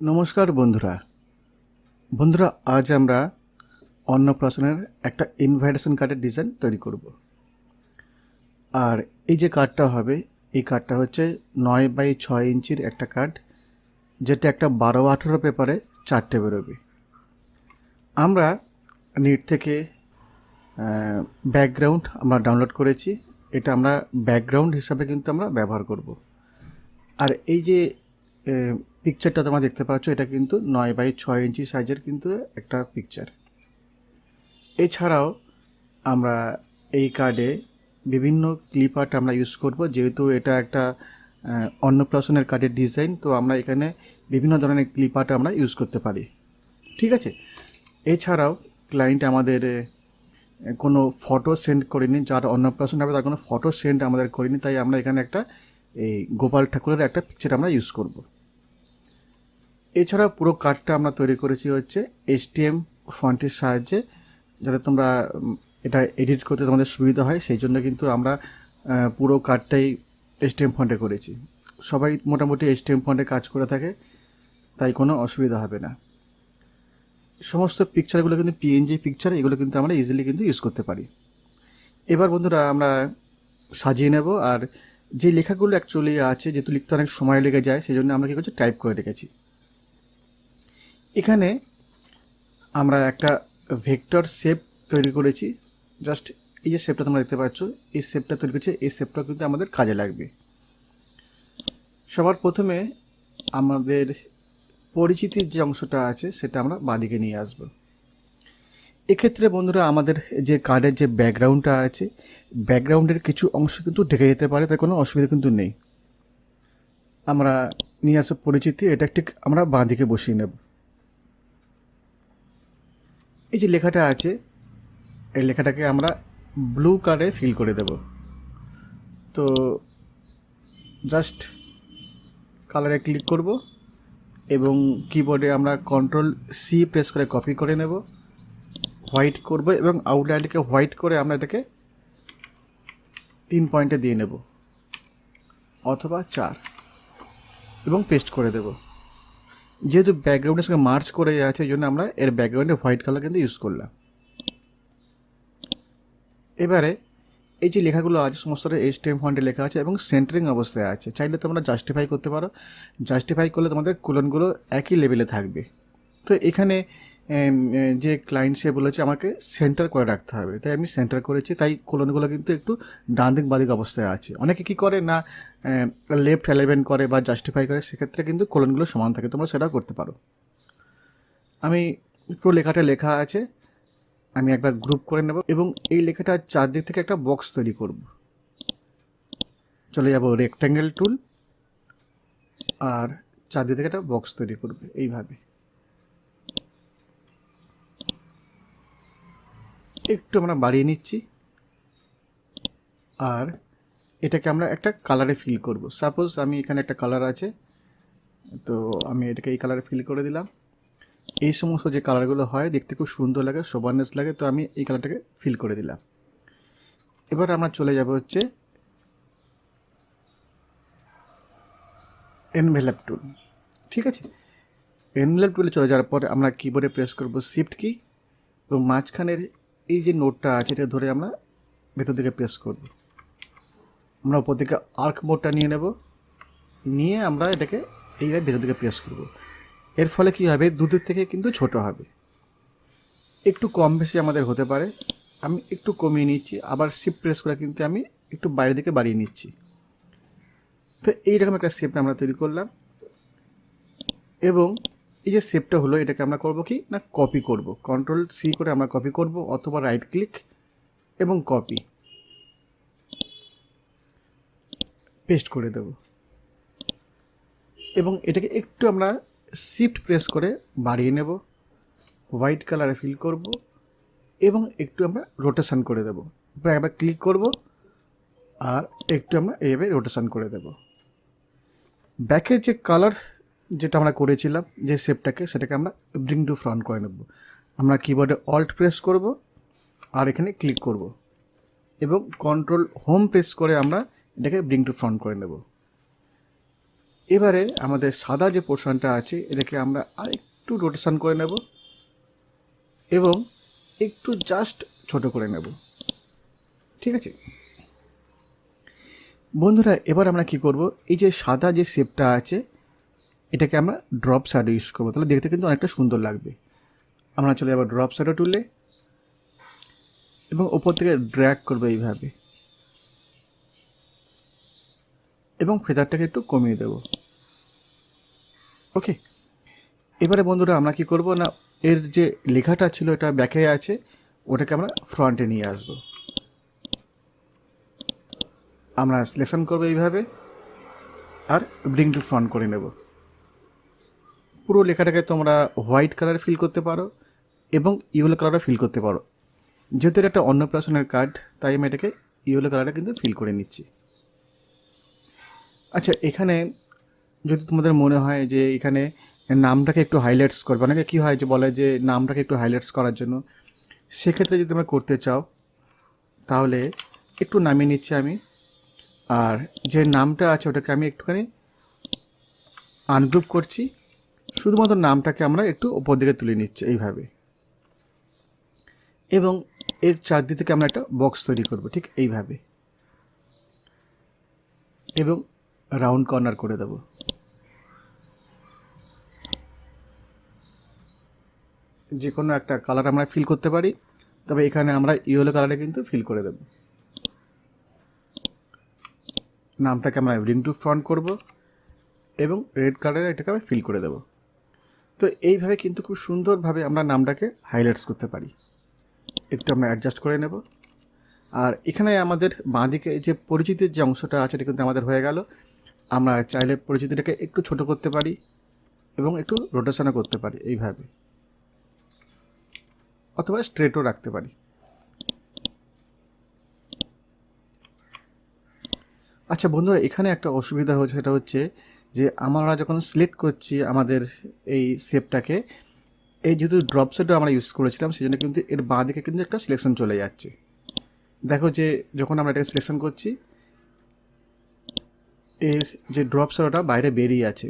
নমস্কার বন্ধুরা। বন্ধুরা, আজ আমরা অন্নপ্রাশনের একটা ইনভাইটেশন কার্ডের ডিজাইন তৈরি করব। আর এই যে কার্ডটা হবে, এই কার্ডটা হচ্ছে নয় বাই ছয় ইঞ্চির একটা কার্ড যেটা একটা বারো আঠেরো পেপারে চারটে বেরোবে। আমরা নেট থেকে ব্যাকগ্রাউন্ড আমরা ডাউনলোড করেছি। এটা আমরা ব্যাকগ্রাউন্ড হিসাবে কিন্তু আমরা ব্যবহার করব। আর এই যে পিকচারটা তোমরা দেখতে পাচ্ছ, এটা কিন্তু নয় বাই ছয় ইঞ্চি সাইজের কিন্তু একটা পিকচার এছাড়াও আমরা এই কার্ডে বিভিন্ন ক্লিপ আর্ট আমরা ইউজ করব, যেহেতু এটা একটা অন্নপ্রাশনের কার্ডের ডিজাইন তো আমরা এখানে বিভিন্ন ধরনের ক্লিপ আর্ট আমরা ইউজ করতে পারি। ঠিক আছে? এছাড়াও ক্লায়েন্ট আমাদের কোনো ফটো সেন্ড করেনি, যার অন্নপ্রাশন হবে তার কোনো ফটো সেন্ড আমাদের করেনি, তাই আমরা এখানে একটা, এই গোপাল ঠাকুরের একটা পিকচার আমরা ইউজ করব। এছাড়া পুরো কার্ডটা আমরা তৈরি করেছি হচ্ছে এসটিএম ফন্টের সাহায্যে, যাতে তোমরা এটা এডিট করতে তোমাদের সুবিধা হয়। সেই জন্য কিন্তু আমরা পুরো কার্ডটাই এসটিএম ফন্টে করেছি। সবাই মোটামুটি এসটিএম ফন্টে কাজ করে থাকে, তাই কোনো অসুবিধা হবে না। সমস্ত পিকচারগুলো কিন্তু পিএনজি পিকচার এগুলো কিন্তু আমরা ইজিলি কিন্তু ইউজ করতে পারি। এবার বন্ধুরা, আমরা সাজিয়ে নেব। আর যে লেখাগুলো অ্যাকচুয়ালি আছে, যেহেতু লিখতে অনেক সময় লেগে যায়, সেই জন্য আমরা কী করছি? টাইপ করে রেখেছি। এখানে আমরা একটা ভেক্টর শেপ তৈরি করেছি। জাস্ট এই যে শেপটা তোমরা দেখতে পাচ্ছ, এই শেপটা তৈরি করেছি, এই শেপটা কিন্তু আমাদের কাজে লাগবে। সবার প্রথমে আমাদের পরিচিতির যে অংশটা আছে, সেটা আমরা বাঁদিকে নিয়ে আসব। এক্ষেত্রে বন্ধুরা, আমাদের যে কার্ডের যে ব্যাকগ্রাউন্ডটা আছে, ব্যাকগ্রাউন্ডের কিছু অংশ কিন্তু ঢেকে যেতে পারে, তার কোনো অসুবিধা কিন্তু নেই। আমরা নিয়ে আসব পরিচিতি, এটা ঠিক আমরা বাঁদিকে বসিয়ে নেব। এই যে লেখাটা আছে, এই লেখাটাকে আমরা ব্লু কারে ফিল করে দেব। তো জাস্ট কালারে ক্লিক করব এবং কিবোর্ডে আমরা কন্ট্রোল সি প্রেস করে কপি করে নেব। হোয়াইট করব এবং আউটলাইনটাকে হোয়াইট করে আমরা এটাকে তিন পয়েন্টে দিয়ে নেব, অথবা চার, এবং পেস্ট করে দেব। যেহেতু ব্যাকগ্রাউন্ডের সঙ্গে মার্চ করে আছে এই জন্য আমরা এর ব্যাকগ্রাউন্ডে হোয়াইট কালার কিন্তু ইউজ করলাম। এবারে এই যে লেখাগুলো আছে, সমস্তটা এইচ টেম ফন্টে লেখা আছে এবং সেন্টারিং অবস্থায় আছে। চাইলে তোমরা জাস্টিফাই করতে পারো। জাস্টিফাই করলে তোমাদের কুলনগুলো একই লেভেলে থাকবে। তো এখানে যে ক্লায়েন্ট সে বলেছে আমাকে সেন্টার করে রাখতে হবে। তাই আমি সেন্টার করেছি, তাই কোলনগুলো কিন্তু একটু ডান দিক বাদিক অবস্থায় আছে। অনেকে কি করে না লেফট অ্যালাইনমেন্ট করে বা জাস্টিফাই করে, সেক্ষেত্রে কিন্তু কোলনগুলো সমান থাকে। তোমরা সেটাও করতে পারো। আমি পুরো লেখাটা লেখা আছে, আমি একবার গ্রুপ করে নেব এবং এই লেখাটা চারদিক থেকে একটা বক্স তৈরি করব। চলে যাব রেক্ট্যাঙ্গেল টুল আর চারদিক থেকে একটা বক্স তৈরি করবে, এইভাবে। একটু আমরা বাড়িয়ে নিচ্ছি। আর এটাকে আমরা একটা কালারে ফিল করব। সাপোজ আমি এখানে একটা কালার আছে, তো আমি এটাকে এই কালারে ফিল করে দিলাম। এই সমস্ত যে কালারগুলো হয়, দেখতে খুব সুন্দর লাগে শোভানেস লাগে, তো আমি এই কালারটাকে ফিল করে দিলাম। এবার আমরা চলে যাব হচ্ছে এনভেলাপ টুল ঠিক আছে? এনভেলাপ টুলে চলে যাওয়ার পরে আমরা কিবোর্ডে প্রেস করব শিফট কি এবং মাঝখানের এই যে নোটটা আছে, এটা ধরে আমরা ভেতর দিকে প্রেস করব। আমরা উপর দিকে আর্ক মোডটা নিয়ে নেব। নিয়ে আমরা এটাকে এইভাবে ভেতর দিকে প্রেস করব। এর ফলে কি হবে? দুধের থেকে কিন্তু ছোট হবে। একটু কম বেশি আমাদের হতে পারে। আমি একটু কমিয়ে নিচ্ছি। আবার শিফট প্রেস করে কিন্তু আমি একটু বাইরের দিকে বাড়িয়ে নিচ্ছি। তো এইরকম একটা শেপ আমরা তৈরি করলাম। এবং এই যে শেপটা হলো, এটাকে আমরা করব কি? না কপি করব। কন্ট্রোল সি করে আমরা কপি করব, অথবা রাইট ক্লিক এবং কপি পেস্ট করে দেব। এবং এটাকে একটু আমরা শিফট প্রেস করে বাড়িয়ে নেব হোয়াইট কালারে ফিল করব, এবং একটু আমরা রোটেশন করে দেব। এবার একবার ক্লিক করব, আর একটু আমরা এইভাবে রোটেশন করে দেব। ব্যাকের যে কালার যেটা আমরা করেছিলাম যে শেপটাকে সেটাকে আমরা ব্রিং টু ফ্রন্ট করে নেব। আমরা কিবোর্ডে অল্ট প্রেস করব আর এখানে ক্লিক করব এবং কন্ট্রোল হোম প্রেস করে আমরা এটাকে ব্রিং টু ফ্রন্ট করে নেব। এবারে আমাদের সাদা যে পোর্শনটা আছে এটাকে আমরা আরেকটু রোটেশন করে নেব এবং একটু জাস্ট ছোট করে নেব। ঠিক আছে? বন্ধুরা, এবার আমরা কি করব? এই যে সাদা যে শেপটা আছে এটাকে আমরা ড্রপ শ্যাডো ইউজ করব। তাহলে দেখতে কিন্তু অনেকটা সুন্দর লাগবে। আমরা চলে যাব ড্রপ শ্যাডো টুলে এবং ওপর থেকে ড্র্যাগ করব এইভাবে। এবং ফেদারটাকে একটু কমিয়ে দেব। ওকে এবারে বন্ধুরা আমরা কি করব না, এর যে লেখাটা ছিল এটা ব্যাকে আছে, ওটাকে আমরা ফ্রন্টে নিয়ে আসব। আমরা সিলেকশন করব এইভাবে আর ব্রিং টু ফ্রন্ট করে নেব। পুরো লেখাটাকে তোমরা হোয়াইট কালারে ফিল করতে পারো এবং ইয়েলো কালারে ফিল করতে পারো। যেহেতু এটা একটা অন্নপ্রাশনের কার্ড, তাই আমি এটাকে ইয়েলো কালারটা কিন্তু ফিল করে নিচ্ছি। আচ্ছা এখানে যদি তোমাদের মনে হয় যে এখানে নামটাকে একটু হাইলাইটস করবে, অনেকে কী হয় যে বলে যে নামটাকে একটু হাইলাইটস করার জন্য। সেক্ষেত্রে যদি তোমরা করতে চাও, তাহলে একটু নামিয়ে নিচ্ছি আমি। আর যে নামটা আছে ওটাকে আমি একটুখানি আনগ্রুপ করছি। শুধুমাত্র নামটাকে আমরা একটু ওপর দিকে তুলে নিচ্ছি এইভাবে। এবং এর চারদিক থেকে আমরা একটা বক্স তৈরি করব, ঠিক এইভাবে। এবং রাউন্ড কর্নার করে দেব। যে কোনো একটা কালার আমরা ফিল করতে পারি, তবে এখানে আমরা ইয়েলো কালারে কিন্তু ফিল করে দেব। নামটাকে আমরা রিং টু ফ্রন্ট করব এবং রেড কালারে এটাকে আমরা ফিল করে দেব। তো এইভাবে কিন্তু খুব সুন্দরভাবে আমরা নামটাকে হাইলাইটস করতে পারি। একটু আমরা অ্যাডজাস্ট করে নেব। আর এখানে আমাদের বাঁদিকে যে পরিচিতির যে অংশটা আছে, এটা কিন্তু আমাদের হয়ে গেল। আমরা চাইলে পরিচিতিটাকে একটু ছোট করতে পারি এবং একটু রোটেশনও করতে পারি এইভাবে। অথবা স্ট্রেটও রাখতে পারি। আচ্ছা বন্ধুরা, এখানে একটা অসুবিধা হচ্ছে, সেটা হচ্ছে যে আমরা যখন সিলেক্ট করছি আমাদের এই শেপটাকে এই যেহেতু ড্রপ সেটও আমরা ইউজ করেছিলাম, সেই জন্য কিন্তু এর বাঁ দিকে কিন্তু একটা সিলেকশন চলে যাচ্ছে। দেখো যে যখন আমরা এটাকে সিলেকশন করছি, এর যে ড্রপ শ্যাডোটা বাইরে বেরিয়ে আছে।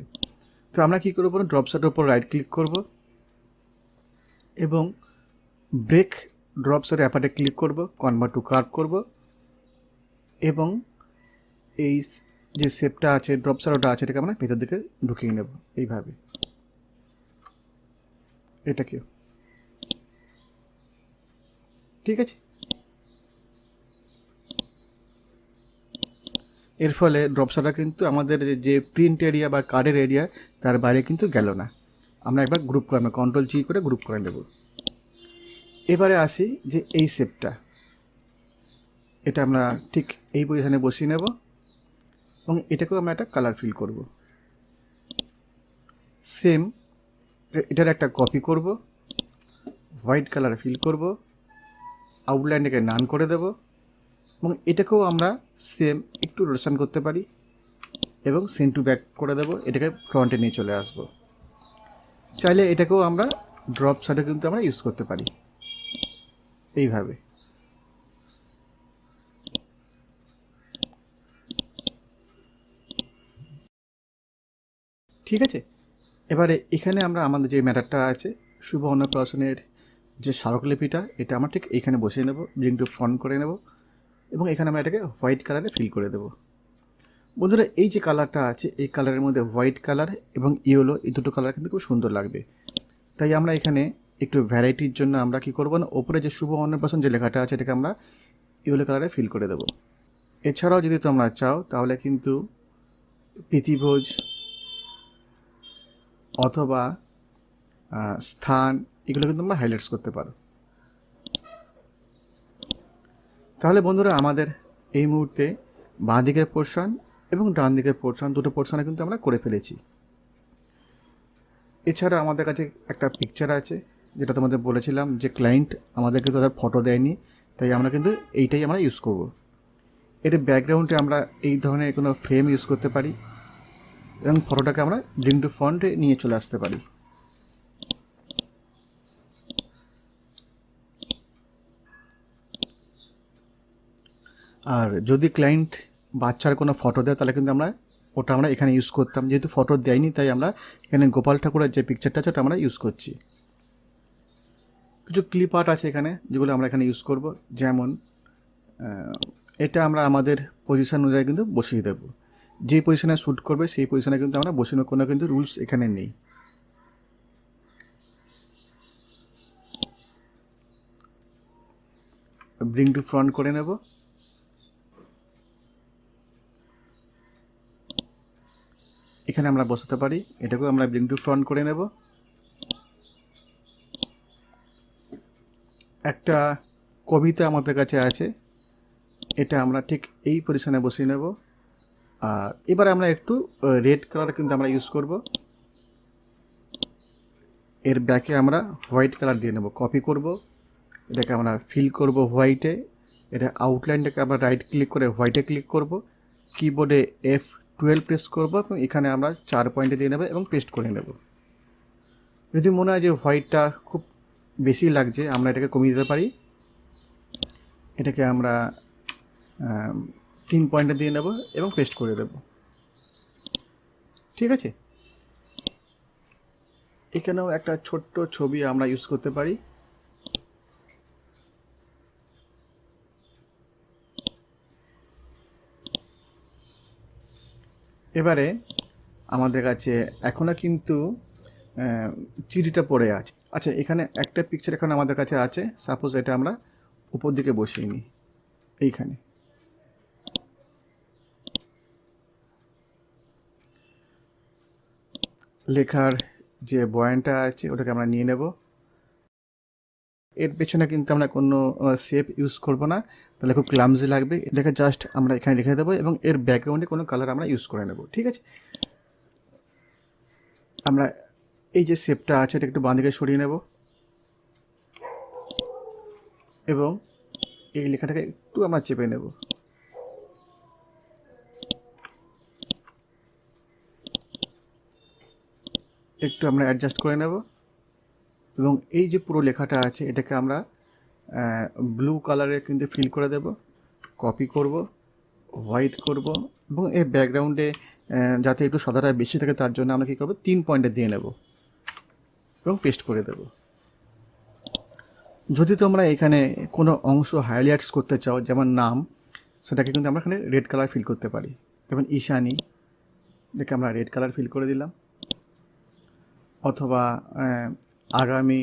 তো আমরা কী করব? ড্রপ শ্যাডোর উপর রাইট ক্লিক করব এবং ব্রেক ড্রপ শ্যাডো অ্যাপারে ক্লিক করব কনভার্ট টু কার্ভ করব এবং এই যে শেপটা আছে ড্রপ শ্যাডোটা আছে, এটাকে আমরা ভেতর দিকে ঢুকিয়ে নেব, এইভাবে। এটাকে ঠিক আছে? এর ফলে ড্রপসাটা কিন্তু আমাদের যে প্রিন্ট এরিয়া বা কার্ডের এরিয়া তার বাইরে কিন্তু গেল না। আমরা একবার গ্রুপ করে, আমরা কন্ট্রোল জি করে গ্রুপ করে নেব। এবারে আসি যে এই শেপটা এটা আমরা ঠিক এই পজিশানে বসিয়ে নেব। এবং এটাকেও আমরা একটা কালার ফিল করব। সেম এটার একটা কপি করব হোয়াইট কালার ফিল করব আউটলাইনটাকে নান করে দেবো, এবং এটাকেও আমরা সেম একটু রোটেশন করতে পারি, এবং সেন টু ব্যাক করে দেবো, এটাকে ফ্রন্টে নিয়ে চলে আসব। চাইলে এটাকেও আমরা ড্রপ সাইডে কিন্তু আমরা ইউজ করতে পারি, এইভাবে। ঠিক আছে? এবারে এখানে আমরা আমাদের যে ম্যাটারটা আছে, শুভ অন্নপ্রাশনের যে স্মারকলিপিটা, এটা আমরা ঠিক এইখানে বসিয়ে নেব ব্রিং টু ফ্রন্ট করে নেব এবং এখানে আমরা এটাকে হোয়াইট কালারে ফিল করে দেবো। বন্ধুরা, এই যে কালারটা আছে, এই কালারের মধ্যে হোয়াইট কালার এবং ইয়েলো, এই দুটো কালার কিন্তু খুব সুন্দর লাগবে। তাই আমরা এখানে একটু ভ্যারাইটির জন্য আমরা কি করব না, ওপরে যে শুভ অন্নপ্রাশন যে লেখাটা আছে, এটাকে আমরা ইয়েলো কালারে ফিল করে দেবো। এছাড়াও যদি তোমরা চাও, তাহলে কিন্তু প্রীতিভোজ অথবা স্থান, এগুলো কিন্তু তোমরা হাইলাইটস করতে পারো। তাহলে বন্ধুরা, আমাদের এই মুহূর্তে বাঁ দিকের পোর্শন এবং ডান দিকের পোর্শন দুটো পোর্শনে কিন্তু আমরা করে ফেলেছি। এছাড়া আমাদের কাছে একটা পিকচার আছে, যেটা তোমাদের বলেছিলাম যে ক্লায়েন্ট আমাদেরকে তাদের ফটো দেয়নি, তাই আমরা কিন্তু এইটাই আমরা ইউজ করব। এর ব্যাকগ্রাউন্ডে আমরা এই ধরনের কোনো ফ্রেম ইউজ করতে পারি। এবং ফটোটাকে আমরা ব্রিং টু ফ্রন্টে নিয়ে চলে আসতে পারি। আর যদি ক্লায়েন্ট বাচ্চার কোনো ফটো দেয়, তাহলে কিন্তু আমরা ওটা আমরা এখানে ইউজ করতাম। যেহেতু ফটো দেয়নি, তাই আমরা এখানে গোপাল ঠাকুরের যে পিকচারটা আছে, ওটা আমরা ইউজ করছি। কিছু ক্লিপ আর্ট আছে এখানে, যেগুলো আমরা এখানে ইউজ করব। যেমন এটা আমরা আমাদের পজিশন অনুযায়ী কিন্তু বসিয়ে দেবো। যে পজিশনে শ্যুট করবে, সেই পজিশনে কিন্তু আমরা বসিয়ে নেব। কোনো কিন্তু রুলস এখানে নেই। ব্রিং টু ফ্রন্ট করে নেব। এখানে আমরা বসাতে পারি, এটাকেও আমরা ব্রিং টু ফ্রন্ট করে নেব। একটা কবিতা আমাদের কাছে আছে, এটা আমরা ঠিক এই পজিশনে বসিয়ে নেব। আর এবারে আমরা একটু রেড কালার কিন্তু আমরা ইউজ করব। এর ব্যাকে আমরা হোয়াইট কালার দিয়ে নেব কপি করব। এটাকে আমরা ফিল করব হোয়াইটে এটা আউটলাইনটাকে আমরা রাইট ক্লিক করে হোয়াইটে ক্লিক করব। কিবোর্ডে এফ টুয়েলভ প্রেস করব এবং এখানে আমরা চার পয়েন্টে দিয়ে নেব এবং পেস্ট করে নেব। যদি মনে হয় যে হোয়াইটটা খুব বেশি লাগছে আমরা এটাকে কমিয়ে দিতে পারি। এটাকে আমরা আম, তিন পয়েন্টে দিয়ে নেব এবং পেস্ট করে দেব। ঠিক আছে? এখানেও একটা ছোট্ট ছবি আমরা ইউজ করতে পারি। এবারে আমাদের কাছে এখনও কিন্তু চিঠিটা পড়ে আছে। আচ্ছা এখানে একটা পিকচার এখন আমাদের কাছে আছে। সাপোজ এটা আমরা উপর দিকে বসিয়ে নিই। এইখানে। লেখার যে বয়ানটা আছে, ওটাকে আমরা নিয়ে নেব। এর পেছনে কিন্তু আমরা কোনো শেপ ইউজ করব না। তাহলে খুব ক্লামজি লাগবে। এটাকে জাস্ট আমরা এখানে রেখে দেবো এবং এর ব্যাকগ্রাউন্ডে কোনো কালার আমরা ইউজ করে নেব, ঠিক আছে? আমরা এই যে শেপটা আছে এটা একটু বাঁ দিকে সরিয়ে নেব। এবং এই লেখাটাকে একটু আমরা চেপে নেব। একটু আমরা অ্যাডজাস্ট করে নেব। এবং এই যে পুরো লেখাটা আছে, এটাকে আমরা ব্লু কালারে কিন্তু ফিল করে দেব। কপি করব হোয়াইট করব, এবং এই ব্যাকগ্রাউন্ডে যাতে একটু সাদাটা বেশি থাকে, তার জন্য আমরা কী করব, তিন পয়েন্টে দিয়ে নেব। এবং পেস্ট করে দেব। যদি তোমরা এখানে কোনো অংশ হাইলাইটস করতে চাও, যেমন নাম, সেটাকে কিন্তু আমরা এখানে রেড কালার ফিল করতে পারি। যেমন ঈশানী, এটাকে আমরা রেড কালার ফিল করে দিলাম। অথবা আগামী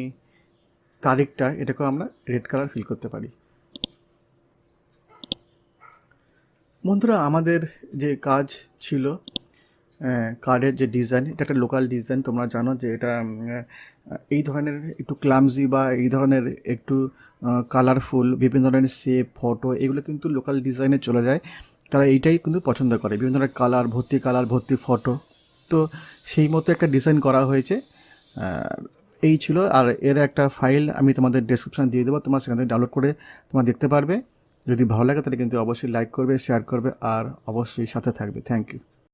তারিখটা এটাকেও আমরা রেড কালার ফিল করতে পারি। বন্ধুরা, আমাদের যে কাজ ছিল কার্ডের যে ডিজাইন, এটা একটা লোকাল ডিজাইন, তোমরা জানো যে এটা এই ধরনের একটু ক্লামজি বা এই ধরনের একটু কালারফুল, বিভিন্ন ধরনের শেপ, ফটো, এগুলো কিন্তু লোকাল ডিজাইনে চলে যায়। তারা এইটাই কিন্তু পছন্দ করে। বিভিন্ন ধরনের কালার, ভর্তি কালার, ভর্তি ফটো। তো সেই মতো একটা ডিজাইন করা হয়েছে। এই ছিল। আর এর একটা ফাইল আমি তোমাদের ডিসক্রিপশান দিয়ে দেবো। তোমার সেখান থেকে ডাউনলোড করে তোমার দেখতে পারবে। যদি ভালো লাগে তাহলে কিন্তু অবশ্যই লাইক করবে শেয়ার করবে, আর অবশ্যই সাথে থাকবে। Thank you